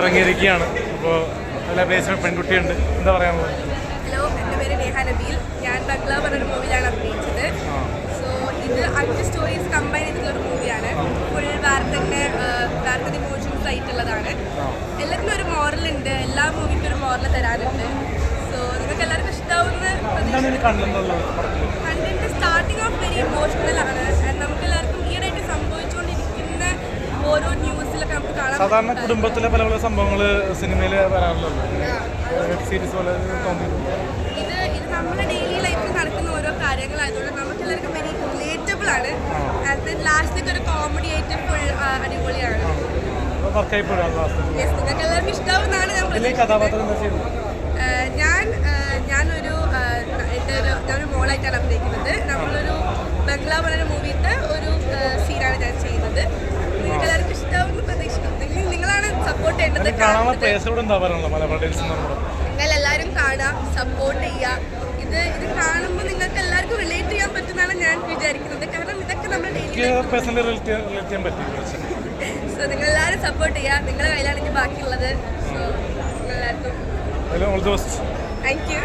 ഇറങ്ങിയിരിക്കുകയാണ്. അപ്പോൾ നല്ല അഭിനയിച്ച പെൺകുട്ടിയുണ്ട്. എന്താ പറയാനുള്ളത്? ഹലോ എന്റെ പേര് നേഹ നബീൽ. ഞാൻ ബംഗ്ല പറഞ്ഞൊരു മൂവിയിലാണ് അഭിനയിച്ചത്. സോ ഇത് അഞ്ച് സ്റ്റോറീസ് കമ്പൈൻ ചെയ്തിട്ടുള്ള ഒരു മൂവിയാണ് ഫുൾ വാർത്തന്റെ വാർത്തന്റെ ഇമോഷൻസ് ആയിട്ടുള്ളതാണ് എല്ലാത്തിനും ഒരു മോറൽ ഉണ്ട്. എല്ലാ മൂവിക്കും ഒരു മോറൽ തരാനുണ്ട്. സോ നിങ്ങൾക്ക് എല്ലാവർക്കും ഇഷ്ടാവുന്ന കണ്ടെന്നുള്ളത് content starting of very emotional ആണ്. നമുക്ക് എല്ലാവർക്കും ഈയിടെയായിട്ട് സംഭവിച്ചുകൊണ്ടിരിക്കുന്ന ഓരോ കാണാൻ സാധാരണ കുടുംബത്തിലെ പല പല സംഭവങ്ങൾ സിനിമയിൽ വരാറുള്ളൂ ആ, അത് വെബ് സീരീസ് പോലെ തോന്നി ഇത് ഇത് നമ്മുടെ ഡെയിലി ലൈഫിൽ നടക്കുന്ന ഓരോ കാര്യങ്ങളായതുകൊണ്ട് വെരി റിലേറ്റബിൾ ആണ്. ലാസ്റ്റിലേക്ക് ഒരു കോമഡി ആയിട്ട് ഫുൾ അടിപൊളിയാണ്. വർക്കായി പോകാം ലാസ്റ്റ് Yes, നിങ്ങൾക്ക് എല്ലാവർക്കും ഇഷ്ടാവുന്നതാണ് ഞാൻ ഞാനൊരു എന്റെ ഒരു ഞാനൊരു മോളായിട്ടാണ് അഭിനയിക്കുന്നത്. കാണാനുള്ള കാണുന്നത്. എന്താ പറയാനുള്ളത്? മലബാർ നമ്മുടെ നിങ്ങൾ എല്ലാവരും കാണാം സപ്പോർട്ട് ചെയ്യുക. ഇത് ഇത് കാണുമ്പോൾ നിങ്ങൾക്ക് എല്ലാവർക്കും റിലേറ്റ് ചെയ്യാൻ പറ്റുന്നതാണ് ഞാൻ വിചാരിക്കുന്നത്. കാരണം ഇതൊക്കെ പറ്റി സോ നിങ്ങൾ എല്ലാവരും സപ്പോർട്ട് ചെയ്യുക. നിങ്ങളുടെ കയ്യിലാണ് ഇനി ബാക്കിയുള്ളത്. സോ എല്ലാവർക്കും താങ്ക് യു